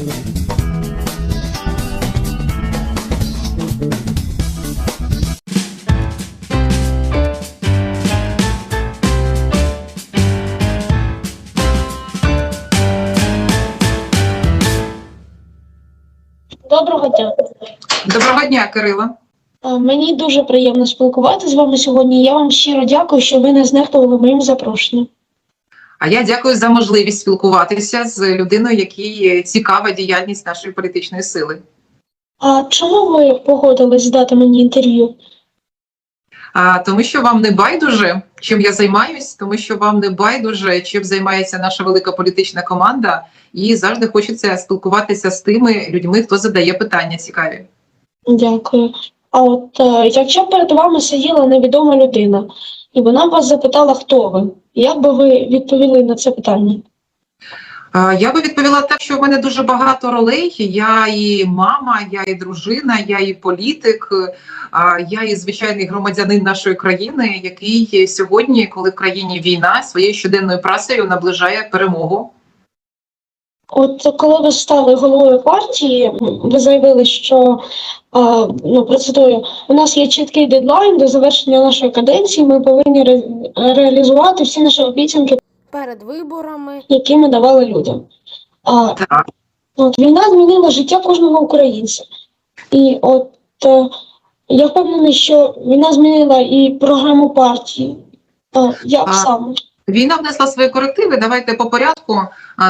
Доброго дня. Доброго дня, Кирило. Мені дуже приємно спілкуватися з вами сьогодні. Я вам щиро дякую, що ви не знехтували моїм запрошенням. А я дякую за можливість спілкуватися з людиною, якій цікава діяльність нашої політичної сили. А чому ви погодились дати мені інтерв'ю? А тому, що вам не байдуже, чим я займаюсь, тому що вам не байдуже, чим займається наша велика політична команда, і завжди хочеться спілкуватися з тими людьми, хто задає питання цікаві. Дякую. А от е, якщо перед вами сиділа невідома людина, і вона вас запитала, хто ви, як би ви відповіли на це питання? Я би відповіла так, що в мене дуже багато ролей. Я і мама, я і дружина, я і політик, я і звичайний громадянин нашої країни, який сьогодні, коли в країні війна, своєю щоденною працею наближає перемогу. От коли ви стали головою партії, ви заявили, що а, ну процитую, у нас є чіткий дедлайн до завершення нашої каденції. Ми повинні ре- реалізувати всі наші обіцянки, перед виборами які ми давали людям. А, от війна змінила життя кожного українця, і от е, я впевнений, що війна змінила і програму партії. А, як А, саме? Війна внесла свої корективи. Давайте по порядку.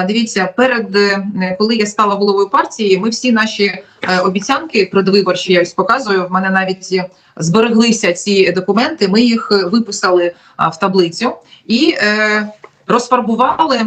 Дивіться, перед е, коли я стала головою партії, ми всі наші е, обіцянки предвиборчі, я ось показую. В мене навіть е, збереглися ці документи. Ми їх виписали в таблицю і розфарбували.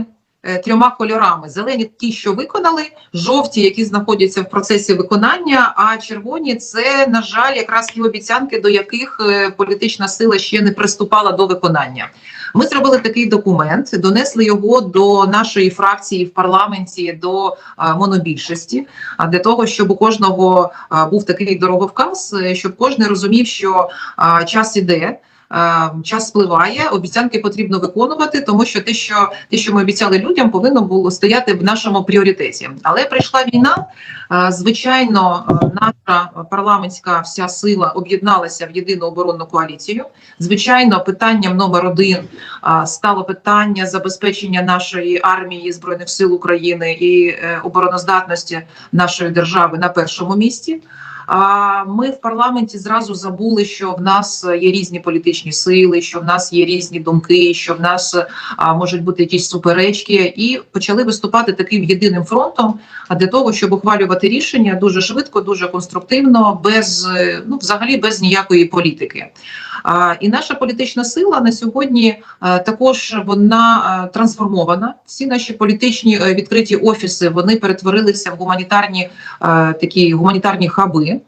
Трьома кольорами: зелені ті, що виконали, жовті, які знаходяться в процесі виконання. А червоні це, на жаль, якраз ті обіцянки, до яких політична сила ще не приступала до виконання. Ми зробили такий документ, донесли його до нашої фракції в парламенті до монобільшості. А для того, щоб у кожного був такий дороговказ, е, щоб кожен розумів, що час іде. Час спливає, обіцянки потрібно виконувати, тому що те, що те, що ми обіцяли людям, повинно було стояти в нашому пріоритеті. Але прийшла війна. Звичайно, наша парламентська вся сила об'єдналася в єдину оборонну коаліцію. Звичайно, питанням номер один стало питання забезпечення нашої армії збройних сил України і е, обороноздатності нашої держави на першому місці. А ми в парламенті зразу забули, що в нас є різні політичні сили, що в нас є різні думки, що в нас а, можуть бути якісь суперечки, і почали виступати таким єдиним фронтом. Для того, щоб ухвалювати рішення дуже швидко, дуже конструктивно, без ну взагалі без ніякої політики. А, і наша політична сила на сьогодні а, також вона а, трансформована. Всі наші політичні е, відкриті офіси вони перетворилися в гуманітарні а, такі гуманітарні хаби.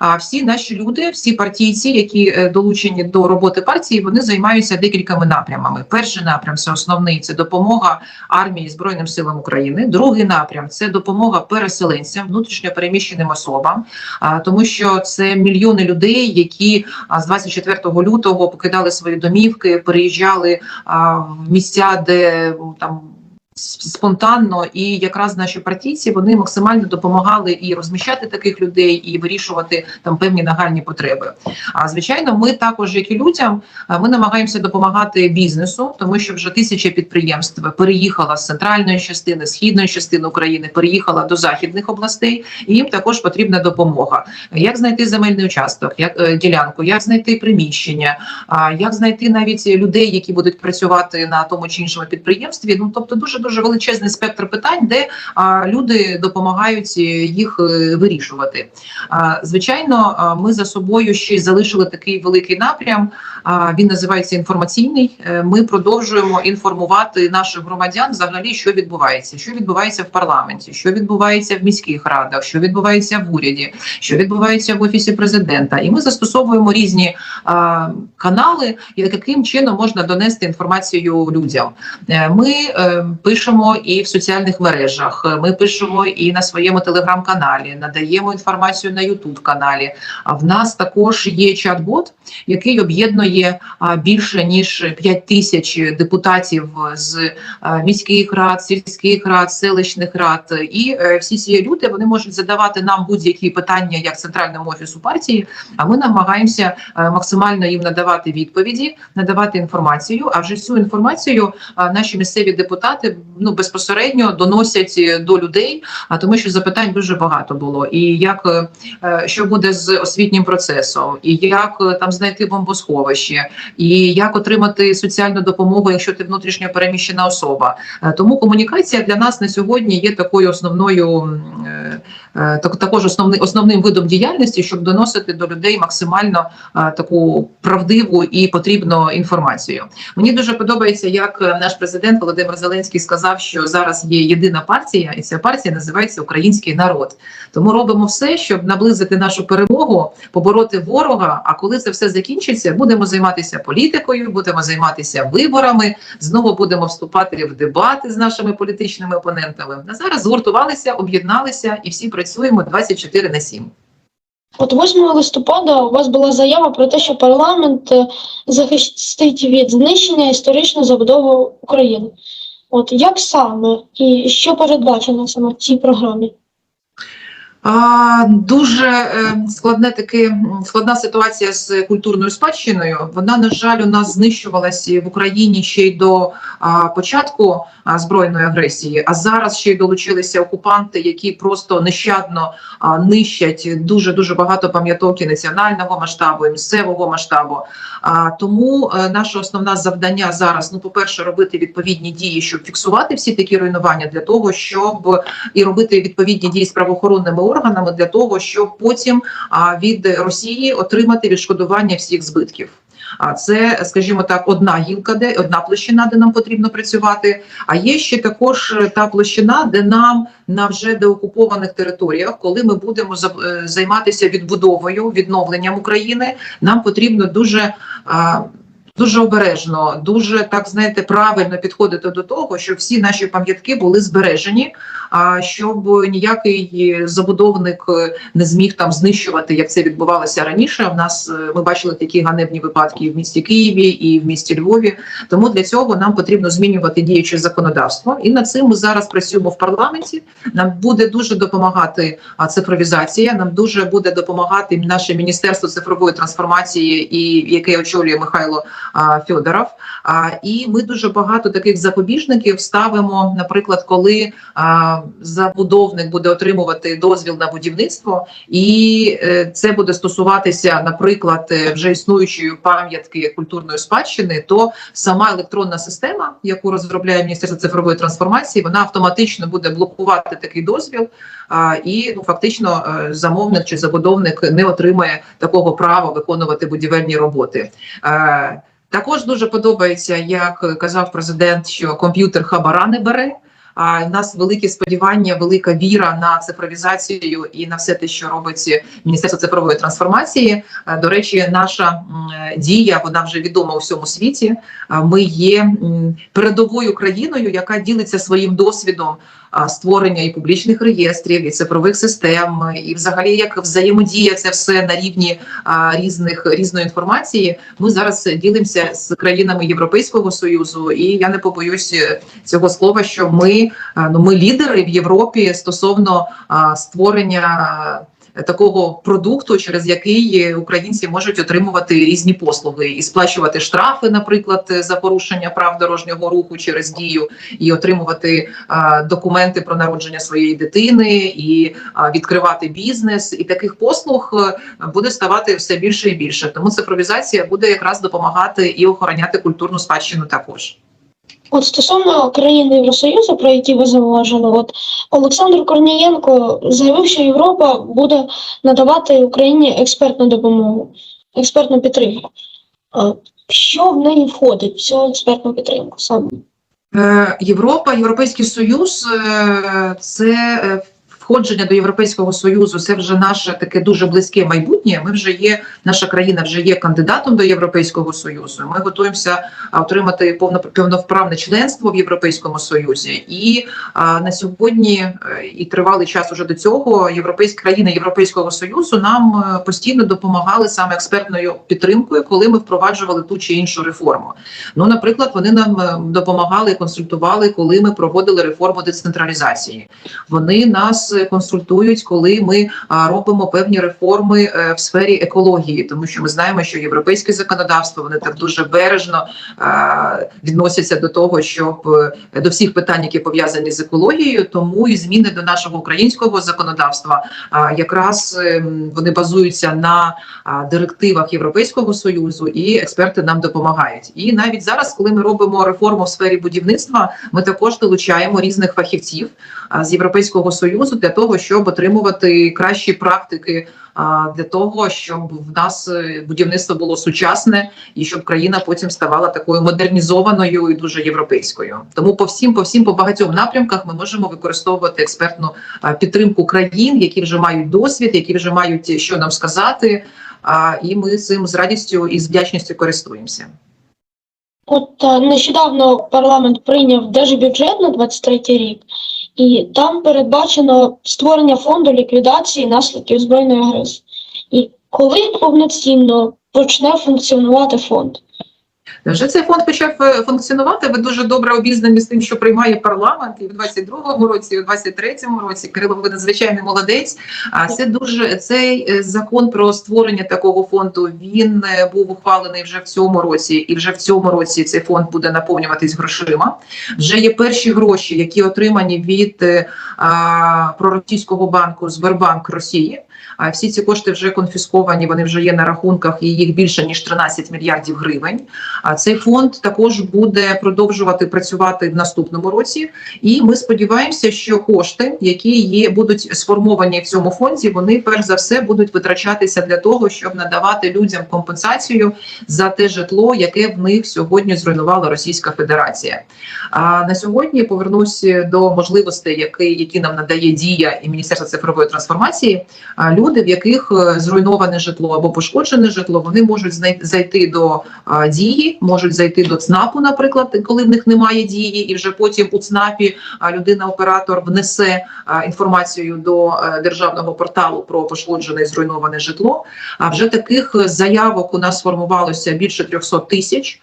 А всі наші люди, всі партійці, які е, долучені до роботи партії, вони займаються декількома напрямами. Перший напрям це основний це допомога армії збройним силам України. Другий напрям це допомога переселенцям, внутрішньо переміщеним особам, тому що це мільйони людей, які з 24 лютого покидали свої домівки, переїжджали в місця, де там. Спонтанно і якраз наші партійці вони максимально допомагали і розміщати таких людей, і вирішувати там певні нагальні потреби. А звичайно, ми також, як і людям, ми намагаємося допомагати бізнесу, тому що вже тисяча підприємств переїхала з центральної частини, східної частини України, переїхала до західних областей, і їм також потрібна допомога. Як знайти земельний участок, як е, ділянку, як знайти приміщення, як знайти навіть людей, які будуть працювати на тому чи іншому підприємстві. Ну тобто, дуже дуже величезний спектр питань, де люди допомагають е, їх е, вирішувати. Звичайно, ми за собою ще залишили такий великий напрям. Він називається інформаційний. Е, Ми продовжуємо інформувати наших громадян взагалі, що відбувається, що відбувається в парламенті, що відбувається в міських радах, що відбувається в уряді, що відбувається в офісі президента, і ми застосовуємо різні канали, яким чином можна донести інформацію людям. Ми пишемо пишемо і в соціальних мережах. Ми пишемо і на своєму телеграм-каналі, надаємо інформацію на Ютуб каналі. А в нас також є чат-бот, який об'єднує більше ніж 5 тисяч депутатів з міських рад, сільських рад, селищних рад. І е, всі ці люди вони можуть задавати нам будь-які питання як центральному офісу партії. А ми намагаємося е, максимально їм надавати відповіді, надавати інформацію. А вже цю інформацію наші місцеві депутати ну безпосередньо доносять е, до людей, а тому, що запитань дуже багато було. І як е, що буде з освітнім процесом, і як е, там знайти бомбосховище, і як отримати соціальну допомогу, якщо ти внутрішньо переміщена особа. Тому комунікація для нас на сьогодні є такою основною так, також основний основним видом діяльності, щоб доносити до людей максимально таку правдиву і потрібну інформацію. Мені дуже подобається, як наш президент Володимир Зеленський сказав, що зараз є єдина партія, і ця партія називається Український народ. Тому робимо все, щоб наблизити нашу перемогу, побороти ворога. А коли це все закінчиться, будемо займатися політикою, будемо займатися виборами. Знову будемо вступати в дебати з нашими політичними опонентами. На зараз згуртувалися, об'єдналися і всі працюємо 24 на 7. От 8 листопада у вас була заява про те, що парламент е, захистить від знищення історичну забудову України. От як саме і що передбачено саме в цій програмі? Дуже е, складне таке складна ситуація з культурною спадщиною. Вона на жаль у нас знищувалася в Україні ще й до початку збройної агресії. А зараз ще й долучилися окупанти, які просто нещадно нищать дуже дуже багато пам'яток і національного масштабу, і місцевого масштабу. Тому е, наше основне завдання зараз, ну, по перше, робити відповідні дії, щоб фіксувати всі такі руйнування для того, щоб і робити відповідні дії з правоохоронними органами для того, щоб потім від Росії отримати відшкодування всіх збитків. А це, скажімо так, одна гілка, де одна площина, де нам потрібно працювати. А є ще також е, та площина, де нам на вже деокупованих територіях, коли ми будемо е, займатися відбудовою, відновленням України, нам потрібно дуже. Дуже обережно, дуже так знаєте, правильно підходити до того, щоб всі наші пам'ятки були збережені, а щоб ніякий забудовник е, не зміг там знищувати, як це відбувалося раніше. В нас е, ми бачили такі ганебні випадки в місті Києві, і в місті Львові. Тому для цього нам потрібно змінювати діюче законодавство. І над цим ми зараз працюємо в парламенті. Нам буде дуже допомагати цифровізація. Нам дуже буде допомагати наше міністерство цифрової трансформації, і яке очолює Михайло Федоров. І ми дуже багато таких запобіжників ставимо, наприклад, коли забудовник буде отримувати дозвіл на будівництво, і е, це буде стосуватися, наприклад, е, вже існуючої пам'ятки культурної спадщини, то сама електронна система, яку розробляє Міністерство цифрової трансформації, вона автоматично буде блокувати такий дозвіл, і ну фактично е, замовник чи забудовник не отримає такого права виконувати будівельні роботи. Також дуже подобається, як казав президент, що комп'ютер хабара не бере. А в нас великі сподівання, велика віра на цифровізацію і на все те, що робить Міністерство цифрової трансформації. Е, До речі, наша дія вона вже відома у всьому світі. Е, Ми є передовою країною, яка ділиться своїм досвідом створення і публічних реєстрів, і цифрових систем, і взагалі як взаємодія це все на рівні різних різної інформації. Ми зараз ділимося з країнами Європейського союзу, і я не побоюсь е, цього слова, що ми ну ми лідери в Європі стосовно створення. Е, Такого продукту, через який е, українці можуть отримувати різні послуги і сплачувати штрафи, наприклад, е, за порушення прав дорожнього руху через дію, і отримувати а, документи про народження своєї дитини, і а, відкривати бізнес. І таких послуг е, буде ставати все більше і більше. Тому цифровізація буде якраз допомагати і охороняти культурну спадщину також. От стосовно країн Євросоюзу, про які ви зауважили, от Олександр Корнієнко заявив, що Європа буде надавати Україні експертну допомогу, експертну підтримку. Що в неї входить в цю експертну підтримку саме? Е, Європа, Європейський Союз е, це е, входження до Європейського союзу це вже наше таке дуже близьке майбутнє. Ми вже є, наша країна вже є кандидатом до Європейського союзу. Ми готуємося отримати повно повноправне членство в Європейському Союзі. І а, на сьогодні е, і тривалий час уже до цього європейські країни Європейського союзу нам е, постійно допомагали саме експертною підтримкою, коли ми впроваджували ту чи іншу реформу. Ну, наприклад, вони нам е, допомагали, консультували, коли ми проводили реформу децентралізації. Вони нас консультують, коли ми робимо певні реформи е, в сфері екології, тому що ми знаємо, що європейське законодавство вони так дуже бережно е, відносяться до того, щоб е, до всіх питань, які пов'язані з екологією, тому і зміни до нашого українського законодавства якраз ем, вони базуються на директивах Європейського союзу, і експерти нам допомагають. І навіть зараз, коли ми робимо реформу в сфері будівництва, ми також долучаємо різних фахівців з Європейського союзу для того, щоб отримувати кращі практики. Для того щоб в нас е, будівництво було сучасне і щоб країна потім ставала такою модернізованою і дуже європейською. Тому по всім, по всім, по багатьом напрямках ми можемо використовувати експертну підтримку країн, які вже мають досвід, які вже мають що нам сказати. І ми цим з радістю і з вдячністю користуємося. От е, нещодавно парламент прийняв держбюджет на 23 рік, і там передбачено створення фонду ліквідації наслідків збройної агресії. І коли повноцінно почне функціонувати фонд? Вже цей фонд почав е, функціонувати. Ви дуже добре обізнані з тим, що приймає парламент і в 22-му році, і в 23-му році. Кирило, ви надзвичайний молодець. А це дуже цей е, закон про створення такого фонду. Він е, був ухвалений вже в цьому році, і вже в цьому році цей фонд буде наповнюватись грошима. Вже є перші гроші, які отримані від а, проросійського банку Сбербанк Росії. А всі ці кошти вже конфісковані. Вони вже є на рахунках, і їх більше ніж 13 мільярдів гривень. А цей фонд також буде продовжувати працювати в наступному році. І ми сподіваємося, що кошти, які є, будуть сформовані в цьому фонді, вони перш за все будуть витрачатися для того, щоб надавати людям компенсацію за те житло, яке в них сьогодні зруйнувала Російська Федерація. А на сьогодні повернусь до можливостей, які, які нам надає дія і Міністерство цифрової трансформації. А люди, в яких е, зруйноване житло або пошкоджене житло, вони можуть зайти до дії, можуть зайти до ЦНАПу, наприклад, коли в них немає дії, і вже потім у ЦНАПі людина-оператор внесе інформацію до е, державного порталу про пошкоджене і зруйноване житло. А вже таких заявок у нас сформувалося більше 300 тисяч.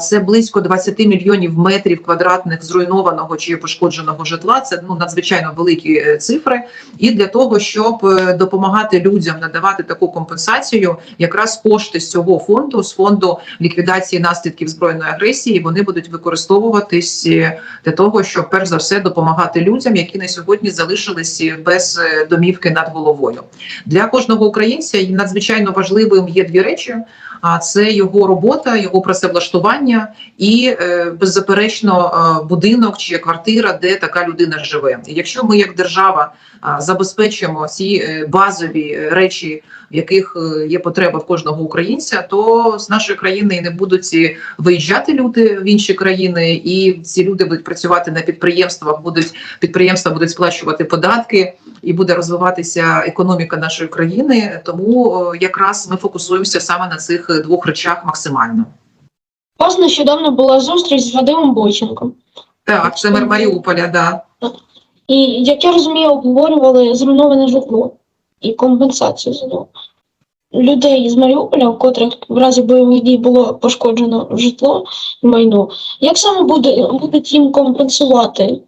Це близько 20 мільйонів метрів квадратних зруйнованого чи пошкодженого житла. Це ну надзвичайно великі е, цифри. І для того, щоб е, допомагати людям надавати таку компенсацію, якраз кошти з цього фонду, з фонду ліквідації наслідків збройної агресії, вони будуть використовуватись е, для того, щоб перш за все допомагати людям, які на сьогодні залишились без е, домівки над головою. Для кожного українця надзвичайно важливим є дві речі. А це його робота, його працевлаштування і е, беззаперечно будинок чи квартира, де така людина живе. Якщо ми, як держава, забезпечимо ці е, базові е, речі, в яких е, є потреба в кожного українця, то з нашої країни не будуть виїжджати люди в інші країни, і ці люди будуть працювати на підприємствах, будуть підприємства будуть сплачувати податки, і буде розвиватися економіка нашої країни. Тому якраз ми фокусуємося саме на цих двох речах максимально. У вас нещодавно була зустріч з Вадимом Бойченком. Так, це мер Маріуполя, да. І, як я розумію, обговорювали зруйноване житло і компенсацію за. Людей з Маріуполя, у котрих в разі бойових дій було пошкоджено житло і майно. Як саме буде, будуть їм компенсувати?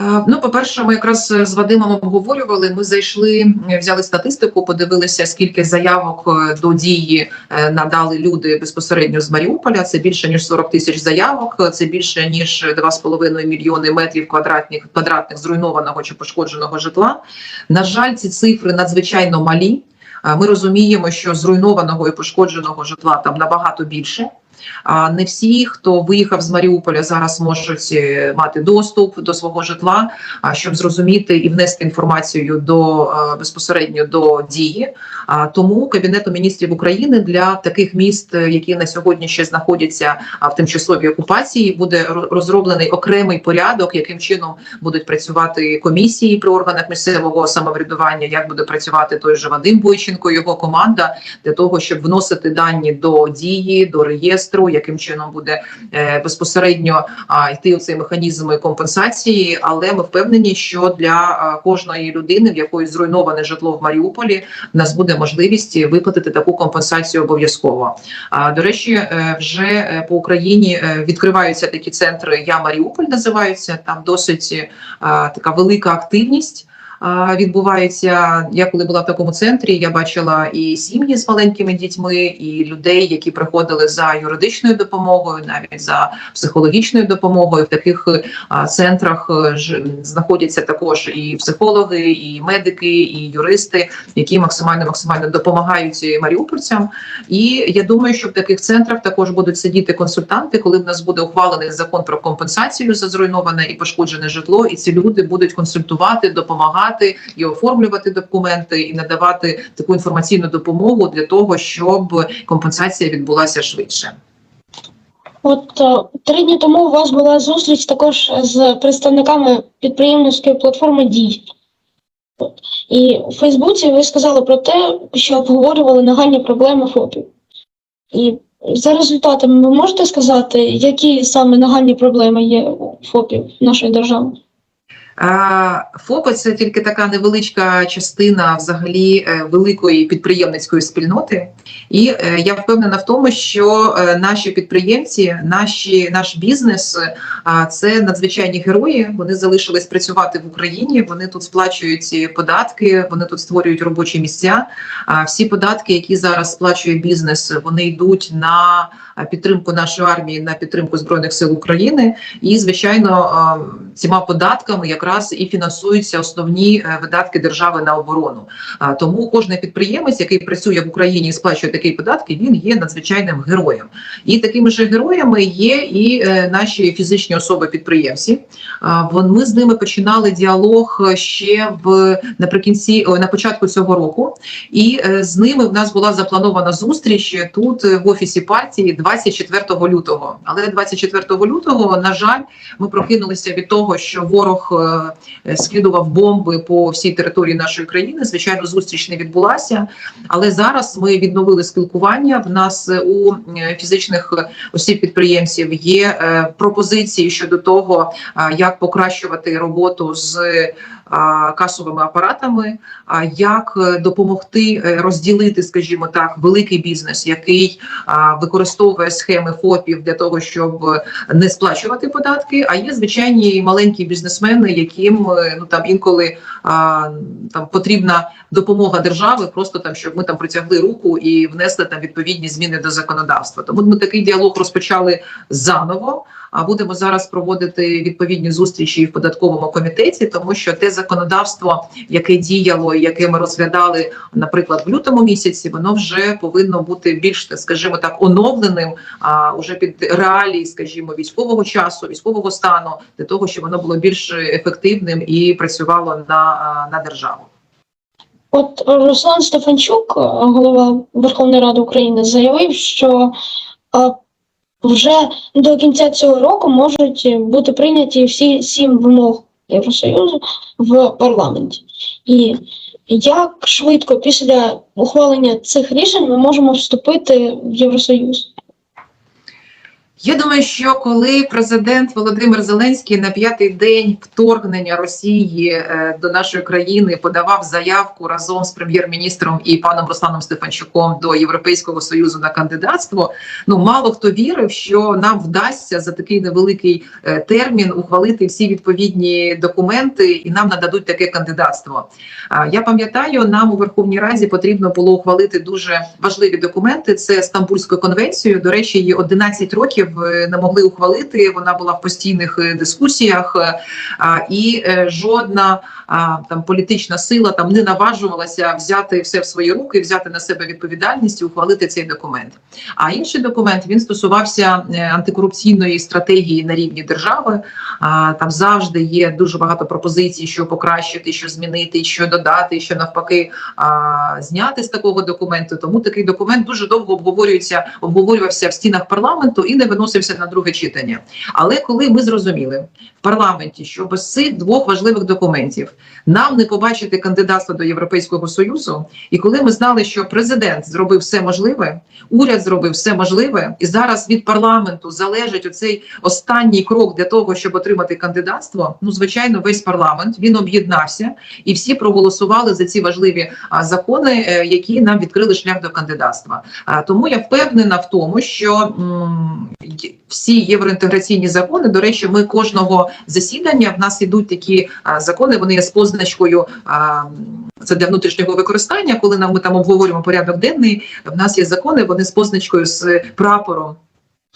Е, Ну, по-перше, ми якраз з Вадимом обговорювали. Ми зайшли, е, взяли статистику, подивилися, скільки заявок е, до дії е, надали люди безпосередньо з Маріуполя. Це більше ніж 40 тисяч заявок. Це більше ніж 2,5 мільйони метрів квадратних квадратних зруйнованого чи пошкодженого житла. На жаль, ці цифри надзвичайно малі. Е, Ми розуміємо, що зруйнованого і пошкодженого житла там набагато більше. А не всі, хто виїхав з Маріуполя, зараз можуть е, мати доступ до свого житла, щоб зрозуміти і внести інформацію до е, безпосередньо до дії. Тому Кабінету міністрів України для таких міст, е, які на сьогодні ще знаходяться в тимчасовій окупації, буде розроблений окремий порядок, яким чином будуть працювати комісії при органах місцевого самоврядування, як буде працювати той же Вадим Бойченко, його команда для того, щоб вносити дані до дії, до реєстру, яким чином буде е, безпосередньо йти у цей механізм компенсації. Але ми впевнені, що для кожної людини, в якої зруйноване житло в Маріуполі, в нас буде можливість виплатити таку компенсацію обов'язково. До речі, е, вже е, по Україні відкриваються такі центри. Я Маріуполь називаються. Там досить така велика активність. А, Відбувається, я коли була в такому центрі, я бачила і сім'ї з маленькими дітьми, і людей, які приходили за юридичною допомогою, навіть за психологічною допомогою. В таких центрах е, знаходяться також і психологи, і медики, і юристи, які максимально максимально допомагають маріупольцям. І я думаю, що в таких центрах також будуть сидіти консультанти, коли в нас буде ухвалений закон про компенсацію за зруйноване і пошкоджене житло, і ці люди будуть консультувати, допомагати і оформлювати документи, і надавати таку інформаційну допомогу для того, щоб компенсація відбулася швидше. От е, три дні тому у вас була зустріч також з представниками підприємницької платформи Дій. І у Фейсбуці ви сказали про те, що обговорювали нагальні проблеми ФОПів. І за результатами ви можете сказати, які саме нагальні проблеми є у ФОПів нашої держави? ФОПи це тільки така невеличка частина взагалі е, великої підприємницької спільноти, і е, я впевнена в тому, що е, наші підприємці, наші наш бізнес це надзвичайні герої. Вони залишились працювати в Україні. Вони тут сплачують податки, вони тут створюють робочі місця. Всі податки, які зараз сплачує бізнес, вони йдуть на підтримку нашої армії, на підтримку збройних сил України. І звичайно, цими податками якраз і фінансуються основні е, видатки держави на оборону. Тому кожен підприємець, який працює в Україні і сплачує такі податки, він є надзвичайним героєм. І такими ж героями є і е, наші фізичні особи-підприємці. Ми з ними починали діалог ще в наприкінці на початку цього року, і е, з ними в нас була запланована зустріч тут в офісі партії 24 лютого. Але 24 лютого, на жаль, ми прокинулися від того, що ворог скидував бомби по всій території нашої країни. Звичайно, зустріч не відбулася. Але зараз ми відновили спілкування. В нас е, у е, фізичних осіб підприємців є е, пропозиції щодо того, як покращувати роботу з касовими апаратами, як е, допомогти е, розділити, скажімо так, великий бізнес, який використовує схеми ФОПів для того, щоб е, не сплачувати податки. А є звичайні маленькі бізнесмени, яким ну там інколи там потрібна допомога держави, просто там щоб ми там притягли руку і внесли там відповідні зміни до законодавства. Тому ми такий діалог розпочали заново. А будемо зараз проводити відповідні зустрічі в податковому комітеті, тому що те законодавство, яке діяло, яке ми розглядали, наприклад, в лютому місяці, воно вже повинно бути більш, скажімо так, оновленим, а уже під реалії, скажімо, військового часу, військового стану, для того, щоб воно було більш ефективним і працювало на, на державу. От Руслан Стефанчук, е, голова Верховної Ради України, заявив, що е, вже до кінця цього року можуть бути прийняті всі сім вимог Євросоюзу в парламенті. І як швидко після ухвалення цих рішень ми можемо вступити в Євросоюз? Я думаю, що коли президент Володимир Зеленський на п'ятий день вторгнення Росії е, до нашої країни подавав заявку разом з прем'єр-міністром і паном Русланом Стефанчуком до Європейського союзу на кандидатство, ну мало хто вірив, що нам вдасться за такий невеликий е, термін ухвалити всі відповідні документи, і нам нададуть таке кандидатство. Я пам'ятаю, нам у Верховній Раді потрібно було ухвалити дуже важливі документи. Це Стамбульську конвенцію. До речі, її 11 років не могли ухвалити. Вона була в постійних е, дискусіях, е, і е, жодна там політична сила там не наважувалася взяти все в свої руки, взяти на себе відповідальність і ухвалити цей документ. А інший документ він стосувався е, антикорупційної стратегії на рівні держави. Там завжди є дуже багато пропозицій, що покращити, що змінити, що додати, що навпаки зняти з такого документу. Тому такий документ дуже довго обговорюється, обговорювався в стінах парламенту і не виносився на друге читання. Але коли ми зрозуміли в парламенті, що без цих двох важливих документів нам не побачити кандидатство до Європейського союзу, і коли ми знали, що президент зробив все можливе, уряд зробив все можливе, і зараз від парламенту залежить оцей останній крок для того, щоб отримати кандидатство. Ну звичайно, весь парламент він об'єднався і всі проголосували за ці важливі закони, е, які нам відкрили шлях до кандидатства. Тому я впевнена в тому, що всі євроінтеграційні закони, до речі, ми кожного засідання в нас ідуть такі закони. Вони є з позначкою. Це для внутрішнього використання, коли нам ми там обговорюємо порядок денний. В нас є закони, вони з позначкою з прапором.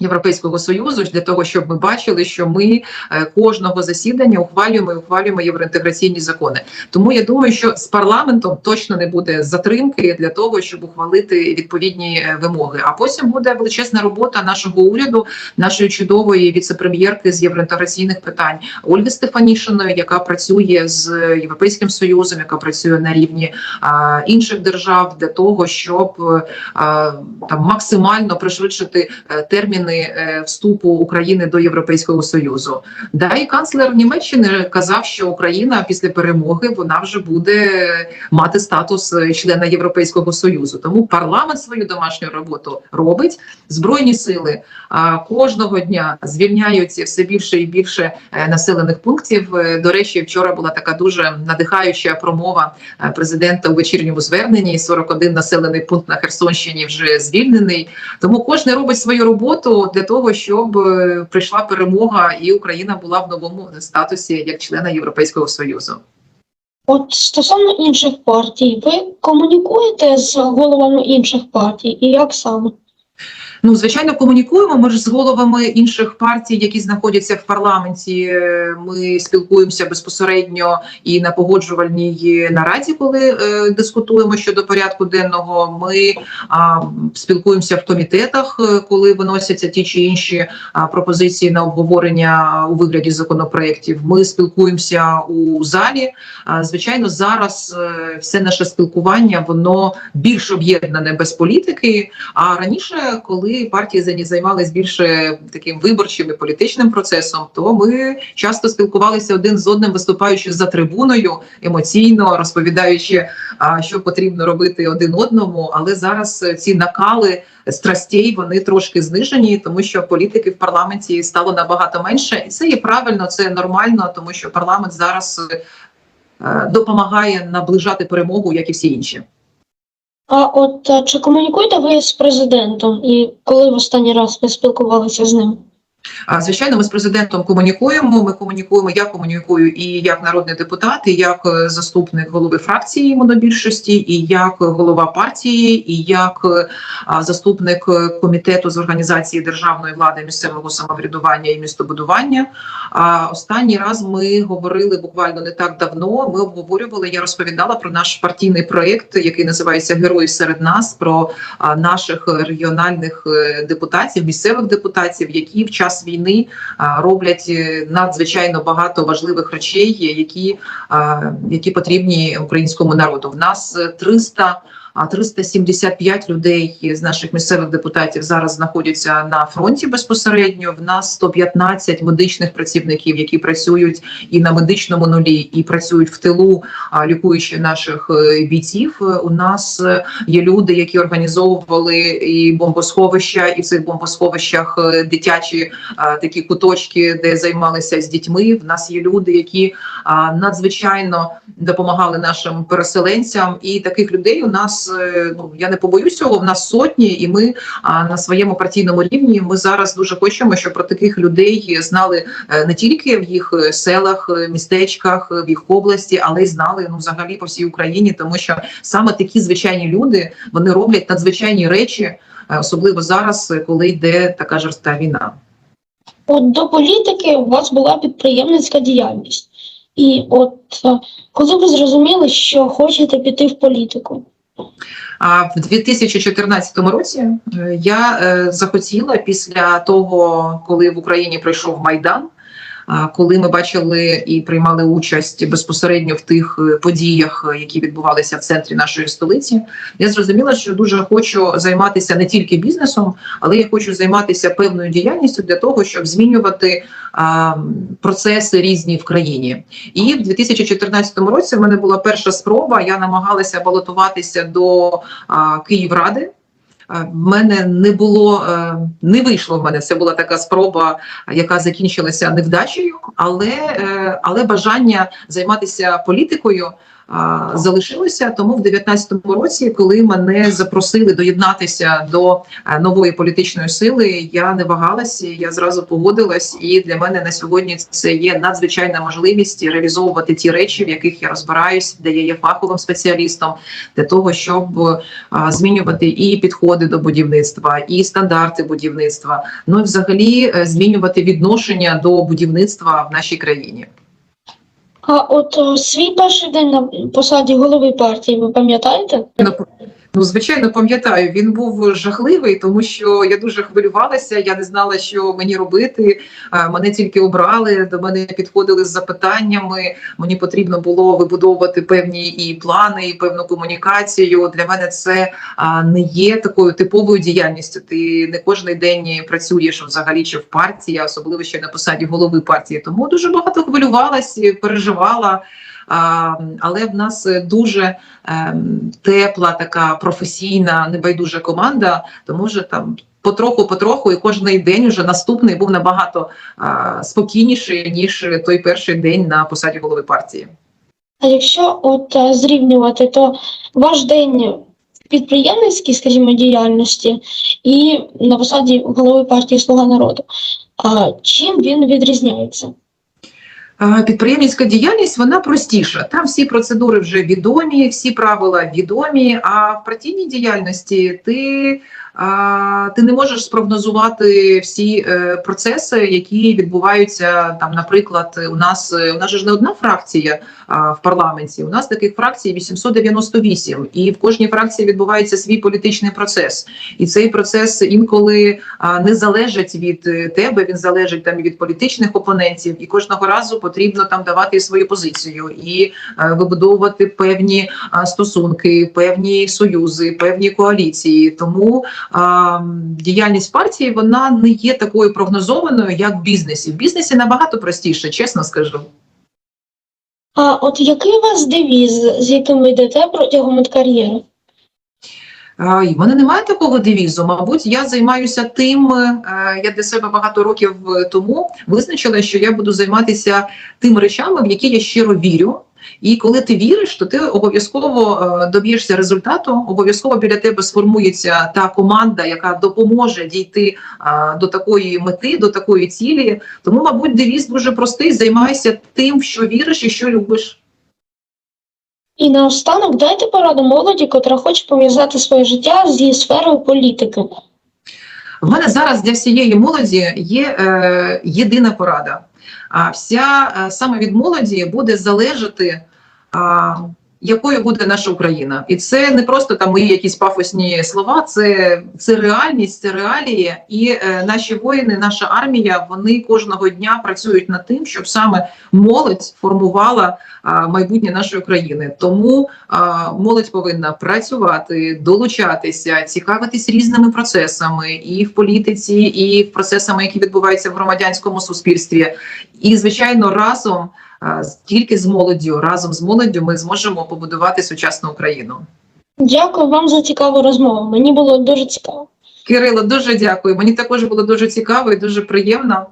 Європейського союзу для того, щоб ми бачили, що ми е, кожного засідання ухвалюємо і ухвалюємо євроінтеграційні закони. Тому я думаю, що з парламентом точно не буде затримки для того, щоб ухвалити відповідні е, вимоги. А потім буде величезна робота нашого уряду, нашої чудової віцепрем'єрки з євроінтеграційних питань Ольги Стефанішиної, яка працює з європейським союзом, яка працює на рівні а, інших держав для того, щоб е, а, там максимально пришвидшити е, терміни е, вступу України до Європейського союзу. Да, і канцлер Німеччини казав, що Україна після перемоги вона вже буде мати статус е, члена Європейського союзу. Тому парламент свою домашню роботу робить. Збройні сили кожного дня звільняються все більше і більше е, населених пунктів. До речі, вчора була така дуже надихаюча промова президента у вечірньому зверненні. 41 населений пункт на Херсонщині вже звільнений. Тому кожен робить свою роботу для того, щоб е, прийшла перемога, і Україна була в новому статусі як члена Європейського союзу. От стосовно інших партій, ви комунікуєте з головами інших партій і як саме? Ну, звичайно, комунікуємо. Ми ж з головами інших партій, які знаходяться в парламенті. е, Ми спілкуємося безпосередньо і на погоджувальній нараді, коли е, дискутуємо щодо порядку денного. Ми а, спілкуємося в комітетах, е, коли виносяться ті чи інші а, пропозиції на обговорення у вигляді законопроєктів. Ми спілкуємося у залі. А, звичайно, зараз е, все наше спілкування воно більш об'єднане без політики. А раніше, коли партії зайні- займались більше таким виборчим і політичним процесом, то ми часто спілкувалися один з одним, виступаючи за трибуною емоційно, розповідаючи, що потрібно робити один одному. Але зараз ці накали страстей вони трошки знижені, тому що політики в парламенті стало набагато менше, і це є правильно, це нормально, тому що парламент зараз е, допомагає наближати перемогу, як і всі інші. А от е, чи комунікуєте ви з президентом і коли в останній раз ви спілкувалися з ним? Звичайно, ми з президентом комунікуємо. Ми комунікуємо. Я комунікую і як народний депутат, і як е, заступник голови фракції монобільшості, і як голова партії, і як е, заступник е, комітету з організації державної влади, місцевого самоврядування і містобудування. А останній раз ми говорили буквально не так давно. Ми обговорювали. Я розповідала про наш партійний проєкт, який називається Герої серед нас. Про наших регіональних депутатів, місцевих депутатів, які в час війни роблять е, надзвичайно багато важливих речей, які, які потрібні українському народу. В нас е, 300 а 375 людей з наших місцевих депутатів зараз знаходяться на фронті безпосередньо. В нас 115 медичних працівників, які працюють і на медичному нулі, і працюють в тилу, лікуючи наших е, бійців. У нас е, є люди, які організовували і бомбосховища, і в цих бомбосховищах е, дитячі такі куточки, де займалися з дітьми. В нас є люди, які надзвичайно допомагали нашим переселенцям, і таких людей у нас е, ну я не побоюсь цього. В нас сотні, і ми а, на своєму партійному рівні ми зараз дуже хочемо, щоб про таких людей знали е, не тільки в їх е, селах, містечках, в їх області, але й знали ну взагалі по всій Україні, тому що саме такі звичайні люди вони роблять надзвичайні речі, особливо зараз, коли йде така жорстка війна. От до політики у вас була підприємницька діяльність. І от коли ви зрозуміли, що хочете піти в політику? А в 2014 році е, я е, захотіла після того, коли в Україні пройшов майдан. Коли ми бачили і приймали участь безпосередньо в тих е, подіях, е, які відбувалися в центрі нашої столиці, я зрозуміла, що дуже хочу займатися не тільки бізнесом, але я хочу займатися певною діяльністю для того, щоб змінювати а, процеси різні в країні. І в 2014 році в мене була перша спроба. Я намагалася балотуватися до а, Київради. А, В мене не було, е, не вийшло в мене. Це була така спроба, яка закінчилася невдачею, але, е, але бажання займатися політикою залишилося. Тому в 2019 році, коли мене запросили доєднатися до е, нової політичної сили, я не вагалася, я зразу погодилась. І для мене на сьогодні це є надзвичайна можливість реалізовувати ті речі, в яких я розбираюсь, де я є фаховим спеціалістом, для того, щоб змінювати і підходи до будівництва, і стандарти будівництва. Ну і взагалі е, змінювати відношення до будівництва в нашій країні. А от о, свій перший день на посаді голови партії, ви пам'ятаєте? Ну, звичайно, пам'ятаю, він був жахливий, тому що я дуже хвилювалася. Я не знала, що мені робити. Мене тільки обрали, до мене підходили з запитаннями. Мені потрібно було вибудовувати певні і плани, і певну комунікацію. Для мене це не є такою типовою діяльністю. Ти не кожен день працюєш взагалі чи в партії, особливо ще на посаді голови партії. Тому дуже багато хвилювалась, переживала. Але в нас дуже ем, тепла, така професійна, небайдужа команда, тому що там. Потроху, потроху, і кожен день уже наступний був набагато а, спокійніший ніж той перший день на посаді голови партії. А якщо от е, зрівнювати, то ваш день в скажімо, діяльності і на посаді голови партії Слуга народу. А чим він відрізняється? Підприємницька діяльність вона простіша. Там всі процедури вже відомі, всі правила відомі. А в партійній діяльності ти, а, ти не можеш спрогнозувати всі е, процеси, які відбуваються там. Наприклад, у нас у нас ж не одна фракція в парламенті. У нас таких фракцій 898, і в кожній фракції відбувається свій політичний процес. І цей процес інколи не залежить від е, тебе, він залежить там від політичних опонентів, і кожного разу потрібно там давати свою позицію і е, вибудовувати певні стосунки, певні союзи, певні коаліції. Тому діяльність партії вона не є такою прогнозованою, як в бізнесі. В бізнесі набагато простіше, чесно скажу. А от який у вас девіз, з яким ви йдете протягом кар'єри? У мене немає такого девізу. Мабуть, я займаюся тим. е, Я для себе багато років тому визначила, що я буду займатися тими речами, в які я щиро вірю. І коли ти віриш, то ти обов'язково е, доб'єшся результату. Обов'язково біля тебе сформується та команда, яка допоможе дійти е, до такої мети, до такої цілі. Тому, мабуть, девіз дуже простий: займайся тим, в що віриш і що любиш. І наостанок дайте пораду молоді, котра хоче пов'язати своє життя зі сферою політики. В мене зараз для всієї молоді є е, єдина порада. А вся е, саме від молоді буде залежати, а, якою буде наша Україна. І це не просто там мої якісь пафосні слова, це, це реальність, це реалії. І е, наші воїни, наша армія, вони кожного дня працюють над тим, щоб саме молодь формувала а, майбутнє нашої країни. Тому а, молодь повинна працювати, долучатися, цікавитись різними процесами і в політиці, і в процесами, які відбуваються в громадянському суспільстві. І звичайно, разом тільки з молоддю, разом з молоддю, ми зможемо побудувати сучасну Україну. Дякую вам за цікаву розмову. Мені було дуже цікаво. Кирило, дуже дякую. Мені також було дуже цікаво і дуже приємно.